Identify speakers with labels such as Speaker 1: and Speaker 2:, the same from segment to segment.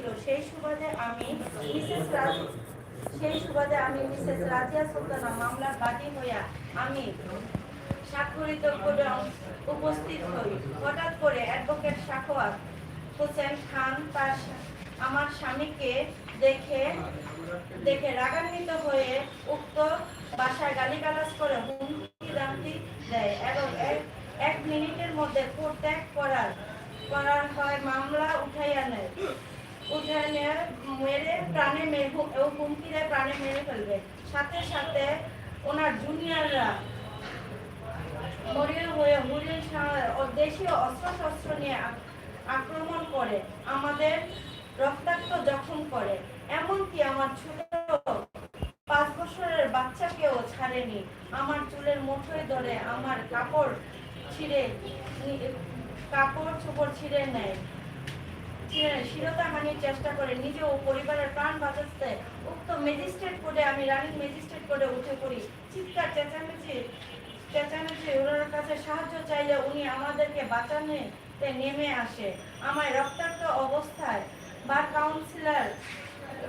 Speaker 1: ছিল, সেই সুবাদে আমি মিসেস সেই সুবাদে আমি মিসেস রাজিয়া সুলতানা মামলার বাদী হইয়া আমি স্বাক্ষরিত করে উপস্থিত হই। হঠাৎ করে অ্যাডভোকেট সাখোয়াত হোসেন খান তার আমার স্বামীকে দেখে দেখে রাগান্বিত হয়ে উক্ত বাসায় গালিগালাজ করে হুমকি দামকি দেয় এবং এক মিনিটের মধ্যে কোর্ট ত্যাগ করার করার হয়, মামলা উঠাইয়া নেয়। উঠাইয়া মেরে প্রাণে ও হুমকি প্রাণে মেরে ফেলবে। সাথে সাথে ওনার জুনিয়ররা মরিয়া হয়ে হুলির দেশীয় অস্ত্র শস্ত্র নিয়ে আক্রমণ করে, আমাদের রক্তাক্ত জখম করে। এমনকি আমার ছোট পাঁচ বছরের বাচ্চাকেও ছাড়েনি। আমার চুলের মুঠোয় ধরে আমার কাপড় ছিঁড়ে কাপড় চোপড় ছিঁড়ে নেয়। শিরতাহানির চেষ্টা করে নিজে ও পরিবারের প্রাণ বাঁচাতে উক্ত ম্যাজিস্ট্রেট কোর্টে আমি রানিং ম্যাজিস্ট্রেট কোর্টে উঠে পড়ি। চিৎকার, চেঁচামেচি চেঁচামেচি ওনার কাছে সাহায্য চাইলে উনি আমাদেরকে বাঁচানোতে নেমে আসে। আমায় রক্তাক্ত অবস্থায় বার কাউন্সিলর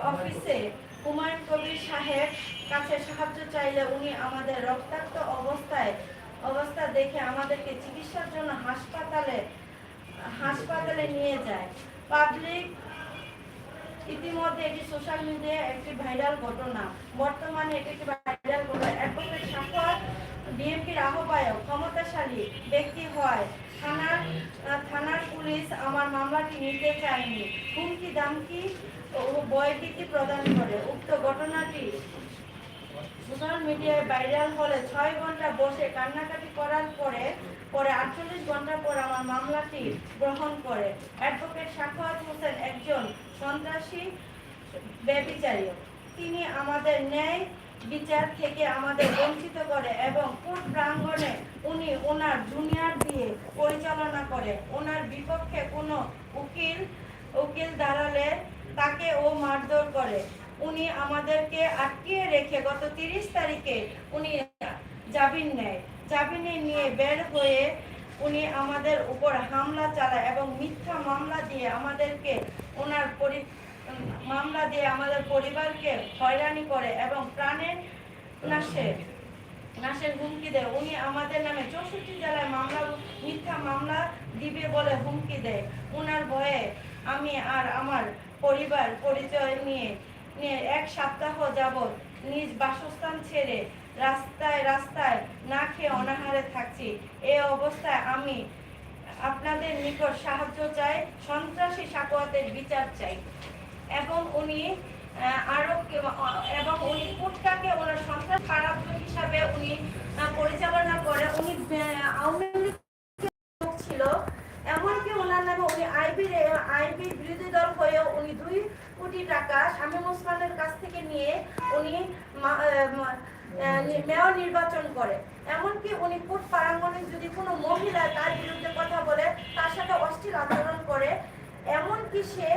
Speaker 1: অফিসে হুমায়ুন কবির সাহেব কাছে সাহায্য চাইলে উনি আমাদের রক্তাক্ত অবস্থায়, অবস্থা দেখে আমাদেরকে চিকিৎসার জন্য হাসপাতালে হাসপাতালে নিয়ে যায়। পাবলিক ইতিমধ্যে এটি সোশ্যাল মিডিয়ায় একটি ভাইরাল ঘটনা। বর্তমানে এটি একটি ভাইরাল ঘটনা। অ্যাডভোকেট সাক্ষাৎ বিএনপির আহ্বায়ক, ক্ষমতাশালী ব্যক্তি হয়। থানার থানার পুলিশ আমার মামলাটি নিতে চায়নি। হুমকি দামকি ও বয়ভীতি প্রদান করে। উক্ত ঘটনাটি সোশ্যাল মিডিয়ায় ভাইরাল হলে ছয় ঘণ্টা বসে কান্নাকাটি করার পরে পরে আটচল্লিশ ঘণ্টা পর আমার মামলাটি গ্রহণ করে। অ্যাডভোকেট সাখাওয়াত হোসেন একজন সন্ত্রাসী ব্যবিচারী তিনি আমাদের ন্যায় বিচার থেকে আমাদের বঞ্চিত করে এবং কোর্ট প্রাঙ্গণে উনি ওনার জুনিয়র দিয়ে পরিচালনা করে। ওনার বিপক্ষে কোনো উকিল উকিল দাঁড়ালে তাকে ও মারধর করে। উনি আমাদেরকে আটকিয়ে রেখে গত তিরিশ তারিখে উনি জামিন নেয়। জামিনে নিয়ে বের হয়ে উনি আমাদের উপর হামলা চালায় এবং মিথ্যা মামলা দিয়ে আমাদেরকে ওনার পরি, মামলা দিয়ে আমাদের পরিবারকে হয়রানি করে এবং প্রাণের নাশে, নাশের হুমকি দেয়। উনি আমাদের নামে চৌষট্টি জেলায় মামলা, মিথ্যা মামলা দিবে বলে হুমকি দেয়। উনার ভয়ে আমি আর আমার পরিবার পরিচয় নিয়ে নিয়ে এক সপ্তাহ যাবৎ নিজ বাসস্থান ছেড়ে রাস্তায় রাস্তায় না খেয়ে অনাহারে থাকছি। এই অবস্থায় আমি আপনাদের নিকট সাহায্য চাই, সন্ত্রাসী সাকোয়াতের বিচার চাই। এবং উনি আরও এবং উনি কোর্টটাকে ওনার সন্ত্রাস খারাপ হিসাবে উনি পরিচালনা করে। উনি আওয়ামী লীগ ছিল। এমনকি ওনার নামে উনি আইবি আইবি বিরোধী দল হয়েও উনি দুই কোটি টাকা শামীম ওসমানের কাছ থেকে নিয়ে উনি মেয়র নির্বাচন করে। এমনকি উনি কোর্ট পারাঙ্গনে যদি কোনো মহিলা তার বিরুদ্ধে কথা বলে, তার সাথে অস্থির আচরণ করে, এমনকি সে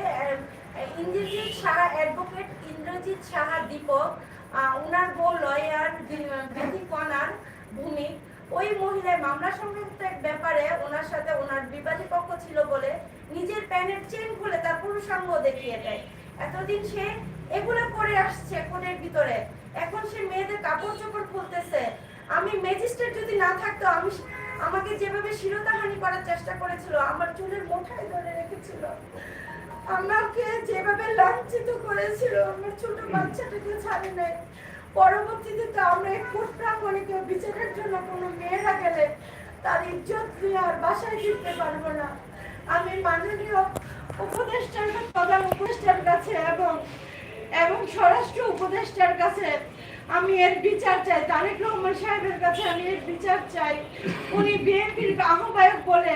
Speaker 1: ইন্দ্রজিৎ সাহা অ্যাডভোকেট ইন্দ্রজিৎ সাহা দীপক ওনার বউ লয়ার বিধি কনার ভূমি, ওই মহিলার মামলা সংক্রান্ত এক ব্যাপারে ওনার সাথে ওনার বিবাদী পক্ষ ছিল বলে নিজের প্যান্টের চেন খুলে তার পুরুষাঙ্গ দেখিয়ে দেয়। এতদিন সে এগুলো করে আসছে কোর্টের ভিতরে। এখন সে মেয়েদের কাপড় চোপড় খুলতেছে। আমি ম্যাজিস্ট্রেট যদি না থাকতো, আমি আমাকে যেভাবে শিরতাহানি করার চেষ্টা করেছিল, আমার চুলের মোঠায় ধরে রেখেছিল। আমাকে যেভাবে লাঞ্ছিত করেছিল, আমার ছোট বাচ্চাটাকে ছাড়ে নেয় পরবর্তীতে তো আমরা এই কোর্ট প্রাঙ্গণে কেউ বিচারের জন্য কোনো মেয়েরা গেলে তার ইজ্জত নিয়ে আর বাসায় ফিরতে পারব না। আমি মাননীয় উপদেষ্টার প্রধান উপদেষ্টার কাছে এবং এবং স্বরাষ্ট্র উপদেষ্টার কাছে আমি এর বিচার চাই, তারেক রহমান সাহেবের কাছে আমি এর বিচার চাই। উনি বিএনপির আহ্বায়ক বলে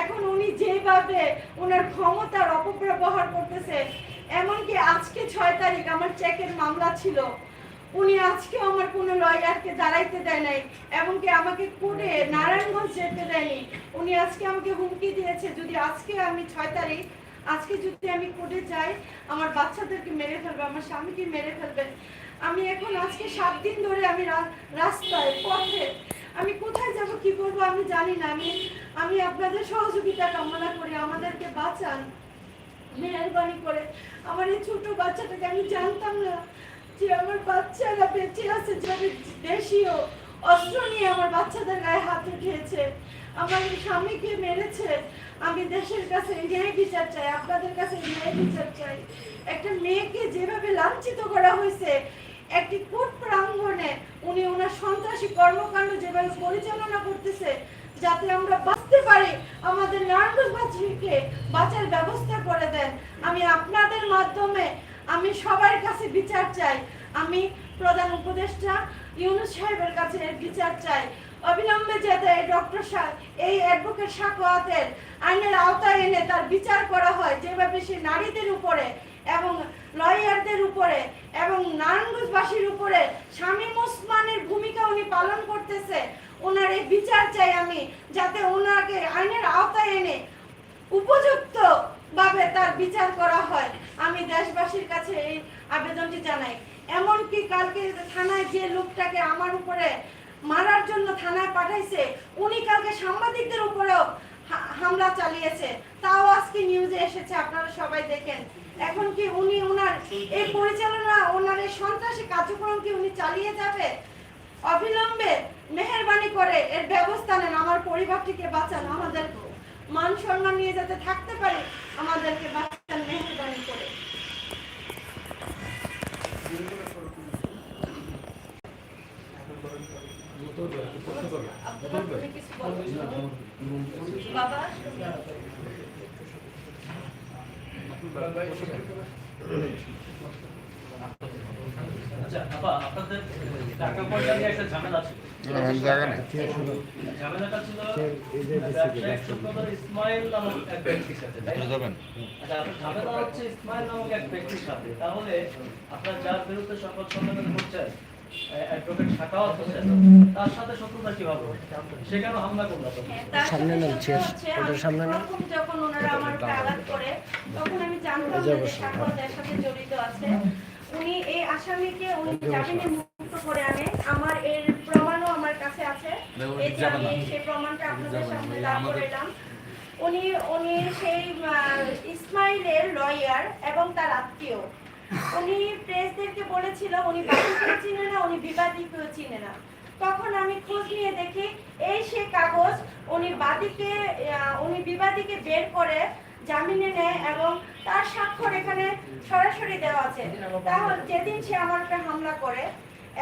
Speaker 1: এখন উনি যেভাবে ওনার ক্ষমতার অপব্যবহার করতেছে, এমনকি আজকে ছয় তারিখ আমার চেকের মামলা ছিল, উনি আজকে আমার কোনো লয়ারকে দাঁড়াইতে দেয় নাই, এমনকি আমাকে কোর্টে নারায়ণগঞ্জ যেতে দেয়নি। উনি আজকে আমাকে হুমকি দিয়েছে, যদি আজকে আমি ছয় তারিখ আজকে যদি আমি কোর্টে যাই, আমার বাচ্চাদেরকে মেরে ফেলবে, আমার স্বামীকে মেরে ফেলবে। আমি এখন আজকে সাত দিন ধরে আমি রাস্তায়, পথে, আমি কোথায় যাব, কি করব আমি জানি না। আমি আমি আপনাদের সহযোগিতা কামনা করি, আমাদেরকে বাঁচান, মেহরবানি করে। আমার এই ছোট বাচ্চাটাকে আমি জানতাম না যে আমার বাচ্চারা বেঁচে আছে, যাদের দেশীয় অস্ত্র নিয়ে আমার বাচ্চাদের গায়ে হাত উঠিয়েছে আমার স্বামীকে মেরেছে। আমি দেশের কাছে ন্যায় বিচার চাই, আপনাদের কাছে ন্যায় বিচার চাই। একটা মেয়েকে যেভাবে লাঞ্ছিত করা হয়েছে, একটি কোর্ট প্রাঙ্গণে উনি ওনার সন্ত্রাসী কর্মকাণ্ড যেভাবে পরিচালনা করতেছে, যাতে আমরা বাঁচতে পারি, আমাদের নারায়ণগঞ্জবাসীকে বাঁচার ব্যবস্থা করে দেন। আমি আপনাদের মাধ্যমে, আমি সবার কাছে বিচার চাই। আমি প্রধান উপদেষ্টা ইউনুস সাহেবের কাছে বিচার চাই। অবিলম্বে যাতে ডক্টর এই অ্যাডভোকেট সাকোয়াতের আইনের আওতায় এনে তার বিচার করা হয়। যেভাবে সে নারীদের উপরে এবং লয়ারদের উপরে এবং নারায়ণগঞ্জবাসীর উপরে স্বামী ওসমানের ভূমিকা উনি পালন করতেছে, ওনার এই বিচার চাই আমি, যাতে ওনাকে আইনের আওতায় এনে উপযুক্ত ভাবে তার বিচার করা হয়। আমি দেশবাসীর কাছে এই আবেদনটি জানাই। এমনকি কালকে থানায় যে লোকটাকে আমার উপরে থানায় পাঠাইছে। উনি কালকে সাংবাদিকদের উপরেও হামলা চালিয়েছে। তাও আজকে নিউজে এসেছে, আপনারা সবাই দেখেন। এখন কি উনি ওনার এই পরিচালনা, ওনার এই সন্ত্রাসী কার্যক্রম কি উনি চালিয়ে যাবে? অবিলম্বে মেহরবানি করে এর ব্যবস্থা নেন, আমার পরিবারটিকে বাঁচান, আমাদের মান সম্মান নিয়ে যাতে থাকতে পারি, আমাদেরকে বাঁচান মেহরবানি করে।
Speaker 2: তাহলে আপনার যার বিরুদ্ধে সকল সম্মেলন করছেন, তার সাথে শত্রুতা কীভাবে হলো? হামলা করল তখন?
Speaker 1: হ্যাঁ, তার
Speaker 3: সামনে
Speaker 1: সাথে
Speaker 3: নাও,
Speaker 1: সাথে
Speaker 3: চেয়ার,
Speaker 1: হচ্ছে
Speaker 3: ওটার
Speaker 1: আমি
Speaker 3: সামনে নাও।
Speaker 1: যখন ওনারা আমার আঘাত করে, তখন আমি জানতাম যে সাথে জড়িত আছে। উনি এই আসামিকে উনি জামিনে মুক্ত করে আনে আমার এর প্রমাণও আমার কাছে আছে এই যে আমি সেই প্রমাণটা আপনাদের সামনে দাঁড় করাইলাম উনি উনি সেই ইসমাইলের লয়ার এবং তার আত্মীয় উনি প্রেসদেরকে বলেছিল, উনি বাদীকেও চিনে না, উনি বিবাদীকেও চিনে না। তখন আমি খোঁজ নিয়ে দেখি, এই সে কাগজ উনি বাদীকে উনি বিবাদীকে বের করে জামিনে নেয় এবং তার স্বাক্ষর এখানে সরাসরি দেওয়া আছে। তাহলে যেদিন সে আমার উপরে হামলা করে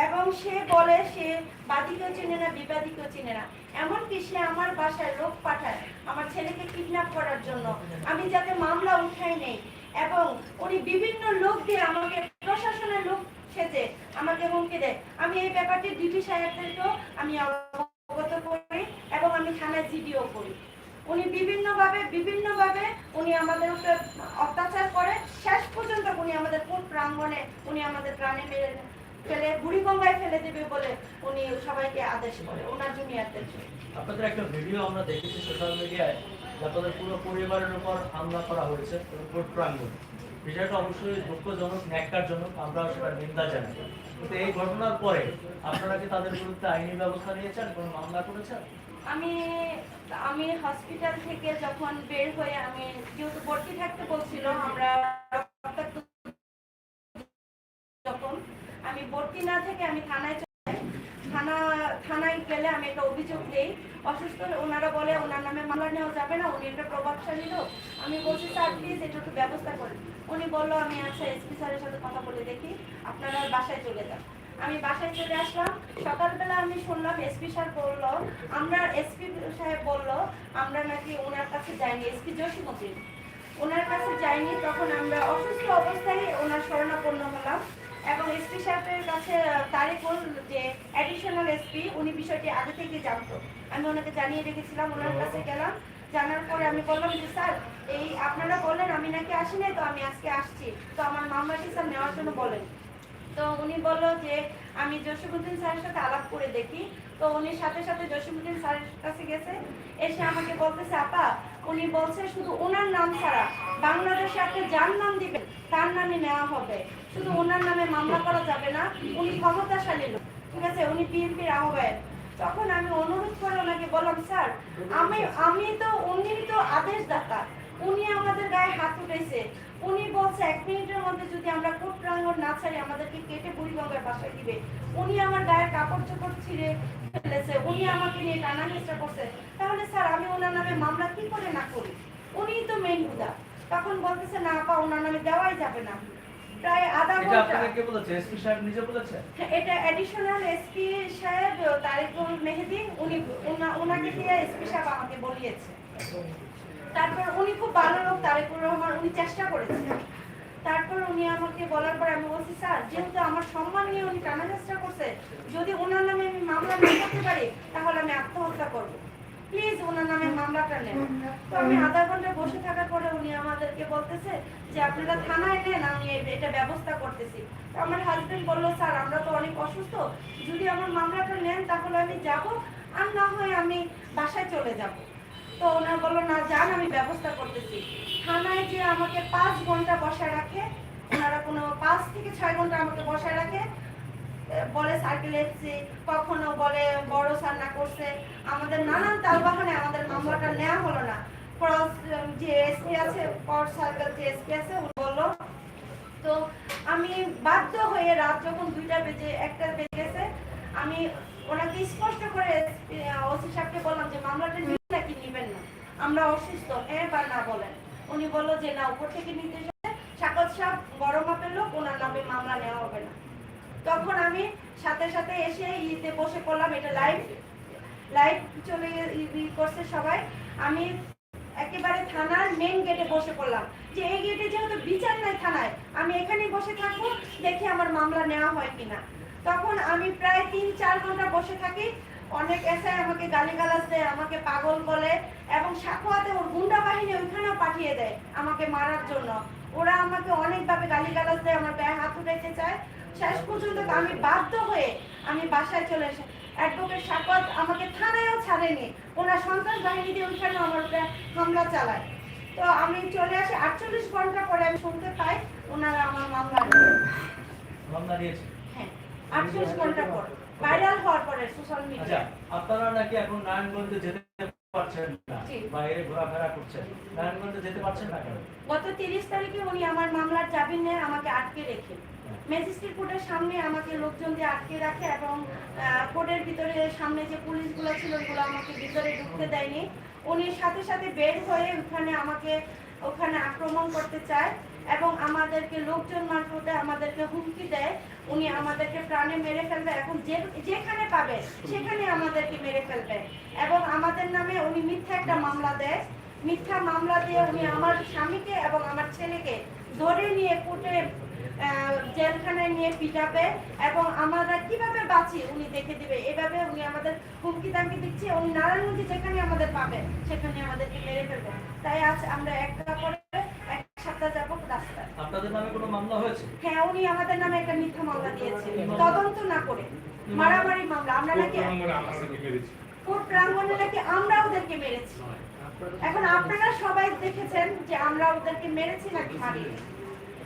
Speaker 1: এবং সে বলে সে বাদীকেও চিনে না, বিবাদীকেও চিনে না। এমনকি সে আমার বাসায় লোক পাঠায়, আমার ছেলেকে কিডন্যাপ করার জন্য। আমি যাতে মামলা উঠাই নেই এবং উনি বিভিন্ন লোক দিয়ে আমাকে, প্রশাসনের লোক সেজে আমাকে হুমকি দেয়। আমি এই ব্যাপারটি ডিপি সাহেবদেরকেও আমি অবগত করি এবং আমি থানায় জিডিও করি। উনি বিভিন্নভাবে বিভিন্নভাবে উনি আমাদের উপরে অত্যাচার করে। শেষ পর্যন্ত উনি আমাদের কোর্ট প্রাঙ্গণে উনি আমাদের প্রাণে মেরে ফেলে, বুড়িগঙ্গায় ফেলে দেবে বলে উনি সবাইকে আদেশ করে, ওনার জুনিয়রদের
Speaker 2: আপনাদের একটা ভিডিও আমরা দেখেছি সোশ্যাল মিডিয়ায় আপনাদের পুরো পরিবারের উপর হামলা করা হয়েছে কোর্ট প্রাঙ্গণ। বিষয়টা অবশ্যই দুঃখজনক, ন্যাক্কারজনক, আমরা সেটার নিন্দা জানাই। কিন্তু এই ঘটনার পরে আপনারা কি তাদের বিরুদ্ধে আইনি ব্যবস্থা নিয়েছেন, কোনো মামলা করেছেন?
Speaker 1: আমি আমি হসপিটাল থেকে যখন বের হয়ে আমি, যেহেতু ভর্তি থাকতে বলছিল, আমরা যখন আমি ভর্তি না থেকে আমি থানায় থানায় গেলে আমি একটা অভিযোগ দিই। অসুস্থ ওনারা বলে, ওনার নামে মামলা নেওয়া যাবে না, উনি একটা প্রভাবশালী লোক। আমি বলছি, স্যার প্লিজ এটা একটু ব্যবস্থা করেন। উনি বলল, আমি আচ্ছা এসপি স্যারের সাথে কথা বলে দেখি, আপনারা বাসায় চলে যান। আমি বাসায় চলে আসলাম। সকালবেলা আমি শুনলাম, এসপি স্যার বলল, আমরা এসপি সাহেব বলল, আমরা নাকি ওনার কাছে যাইনি। এসপি জসিমুদ্দিন ওনার কাছে যাইনি, তখন আমরা অসুস্থ অবস্থায় ওনার শরণাপন্ন হলাম। এবং এসপি সাহেবের কাছে তারিকুল যে অ্যাডিশনাল এসপি উনি বিষয়টি আগে থেকে জানতো। আমি ওনাকে জানিয়ে রেখেছিলাম ওনার কাছে গেলাম। জানার পরে আমি বললাম যে স্যার এই আপনারা বললেন আমি নাকি আসি নাই তো আমি আজকে আসছি। তো আমার মামলাটি স্যার নেওয়ার জন্য বলেন? তো উনি বলল যে আমি জসিমুদ্দিন স্যারের সাথে আলাপ করে দেখি। তো উনি সাথে সাথে জসিমুদ্দিন স্যারের কাছে গেছে। এসে আমাকে বলতেছে আপা উনি বলছে শুধু ওনার নাম ছাড়া বাংলাদেশে আপনি যার নাম দিবেন তার নামে নেওয়া হবে। শুধু ওনার নামে মামলা করা যাবে না, উনি ক্ষমতাশালী লোক, ঠিক আছে? উনি বিএনপির আহ্বায়ক। তখন আমি অনুরোধ করে ওনাকে বললাম, স্যার, আমি আমি তো, উনি তো আদেশদাতা উনি আমাদের গায়ে হাত উঠেছে। উনি বলছে, এক মিনিটের মধ্যে যদি আমরা কোট প্রাঙ্গণ না ছাড়ি, আমাদেরকে কেটে বুড়িগঙ্গার বাসায় দিবে। উনি আমার গায়ের কাপড় চোপড় ছিঁড়ে ফেলেছে। উনি আমাকে নিয়ে টানা চেষ্টা করছে। তাহলে স্যার, আমি ওনার নামে মামলা কি করে না করি? উনিই তো মেন হুদা। তখন বলতেছে না আপা ওনার নামে দেওয়াই যাবে না। প্রায় আধা
Speaker 2: ঘণ্টা।
Speaker 1: এটা
Speaker 2: আপনাকে কে বলেছে? এসপি সাহেব নিজে বলেছে?
Speaker 1: এটা অ্যাডিশনাল এসপি সাহেব তারিকুল মেহেদি উনি উনা- ওনাকে দিয়ে এসপি সাহেব আমাকে বলিয়েছে। তারপর উনি খুব ভালো লোক তারিকুর রহমান উনি চেষ্টা করেছেন। তারপর উনি আমাকে বলার পর আমি বলছি স্যার যেহেতু আমার সম্মান নিয়ে উনি টানা চেষ্টা করছে যদি ওনার নামে আমি মামলা না করতে পারি তাহলে আমি আত্মহত্যা করব। প্লিজ ওনার নামে মামলাটা নেন। তো আমি আধা ঘণ্টা বসে থাকার পরে উনি আমাদেরকে বলতেছে যে আপনারা থানায় নেন আমি এটা ব্যবস্থা করতেছি। তো আমার হাজবেন্ড বলল স্যার আমরা তো অনেক অসুস্থ। যদি আমার মামলাটা নেন তাহলে আমি যাব। আর না হয় আমি বাসায় চলে যাব। তো ওনার বলল না যান আমি ব্যবস্থা করতেছি। থানায় যে আমাকে পাঁচ ঘণ্টা বসায় রাখে ওনারা কোনো পাঁচ থেকে ছয় ঘণ্টা আমাকে বসায় রাখে। বলে সার্কেল এসছি, কখনো বলে বড় স্যার না করছে। আমাদের নানান তালবাহানে আমাদের মামলাটা নেওয়া হলো না। ক্রস যে এসপি আছে সার্কেল যে এসপি আছে, উনি বলল, তো আমি বাধ্য হয়ে রাত যখন দুইটা বেজে, একটা বেজে গেছে আমি ওনাকে স্পষ্ট করে ওসি সাহেবকে বললাম যে, মামলাটা নিবেন নাকি নিবেন না। আমরা অসুস্থ হ্যাঁ বা না বলেন। উনি বলল যে, না, উপর থেকে আছে। সাকত সাহেব বড় মাপের লোক, ওনার নামে মামলা নেওয়া হবে না। তখন আমি সাথে সাথে এসে ইতে বসে পড়লাম, এটা লাইভ লাইভ চলে করছে সবাই। আমি একেবারে থানার মেন গেটে বসে পড়লাম। যে এই গেটে যেহেতু বিচার নাই থানায়, আমি এখানেই বসে থাকব, দেখি আমার মামলা নেওয়া হয় কিনা। তখন আমি প্রায় তিন চার ঘণ্টা বসে থাকি। অনেক এসআই আমাকে গালিগালাজ দেয়, আমাকে পাগল বলে, এবং সাকুয়াতে ওর গুন্ডা বাহিনী ওইখানেও পাঠিয়ে দেয় আমাকে মারার জন্য। ওরা আমাকে অনেকভাবে গালিগালাজ দেয়, আমার গায়ে হাত উঠাইতে চায়। শেষ পর্যন্ত আমি বাধ্য হয়ে আমি বাসায় চলে এসে অ্যাডভোকেট সাকত আমাকে থানায়ও ছাড়েনি। ওনার সন্ত্রাস বাহিনী দিয়ে ওইখানে আমার উপরে হামলা চালায়। তো আমি চলে আসি আটচল্লিশ ঘণ্টা পরে আমি শুনতে পাই ওনারা আমার মামলা
Speaker 2: মামলা দিয়েছে?
Speaker 1: হ্যাঁ আটচল্লিশ ঘণ্টা পর। ভাইরাল হওয়ার পরে সোশ্যাল
Speaker 2: আচ্ছা
Speaker 1: মিডিয়া
Speaker 2: আপনারা নাকি এখন নারায়ণগঞ্জে যেতে পারছেন না? বাইরে ঘোরাফেরা করছেন। নারায়ণগঞ্জে যেতে পারছেন না কেন?
Speaker 1: গত তিরিশ তারিখে উনি আমার মামলার জামিন নিয়ে আমাকে আটকে রেখে ম্যাজিস্ট্রেট কোর্টের সামনে আমাকে লোকজন দিয়ে আটকে রাখে এবং কোর্টের ভিতরে সামনে যে পুলিশগুলো ছিল ওগুলো আমাকে ভিতরে ঢুকতে দেয়নি। উনি সাথে সাথে বের হয়ে ওখানে আমাকে, ওখানে আক্রমণ করতে চায় এবং আমাদেরকে লোকজন মারফতে আমাদেরকে হুমকি দেয়। উনি আমাদেরকে প্রাণে মেরে ফেলবে এখন যে, যেখানে পাবে সেখানে আমাদেরকে মেরে ফেলবে এবং আমাদের নামে উনি মিথ্যা একটা মামলা দেয়। মিথ্যা মামলা দিয়ে উনি আমার স্বামীকে এবং আমার ছেলেকে ধরে নিয়ে কোর্টে জেলখানায় নিয়ে পিটাবে এবং আমরা কীভাবে বাঁচি উনি দেখে দিবে। এভাবে উনি আমাদের হুমকি দামকি দিচ্ছে উনি নারায়ণগঞ্জে যেখানে আমাদের পাবে সেখানে আমাদেরকে মেরে ফেলবে। তাই আজ আমরা একটা পরে এক সপ্তাহ যাব রাস্তায়।
Speaker 2: আপনাদের নামে কোনো মামলা হয়েছে?
Speaker 1: হ্যাঁ উনি আমাদের নামে একটা মিথ্যা মামলা দিয়েছে। তদন্ত না করে মারামারি মামলা। আমরা নাকি কোর্ট প্রাঙ্গণে নাকি আমরা ওদেরকে মেরেছি। এখন আপনারা সবাই দেখেছেন যে আমরা ওদেরকে মেরেছি নাকি মারিনি।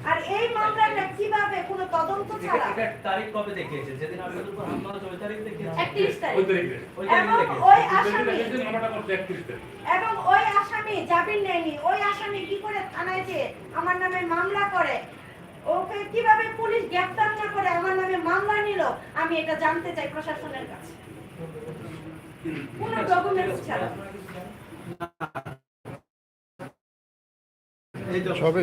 Speaker 1: আর এই মামলাটা কীভাবে কোনো তদন্ত ছাড়া?
Speaker 2: এটা তারিখ কবে দেখিয়েছে? যেদিন আপনাদের উপর হামলা হয়েছে ওই তারিখ দেখিয়েছে।
Speaker 1: একত্রিশ তারিখ।
Speaker 2: ওই তারিখ।
Speaker 1: এবং ওই আসামি এবং ওই আসামি জামিন নেয়নি। ওই আসামি কি করে থানায় যে আমার নামে মামলা করে? ওকে কীভাবে পুলিশ গ্রেফতার না করে আমার নামে মামলা নিল? আমি এটা জানতে চাই প্রশাসনের কাছে। কোনো ডকুমেন্টস ছাড়া।
Speaker 2: এই তো
Speaker 3: সবে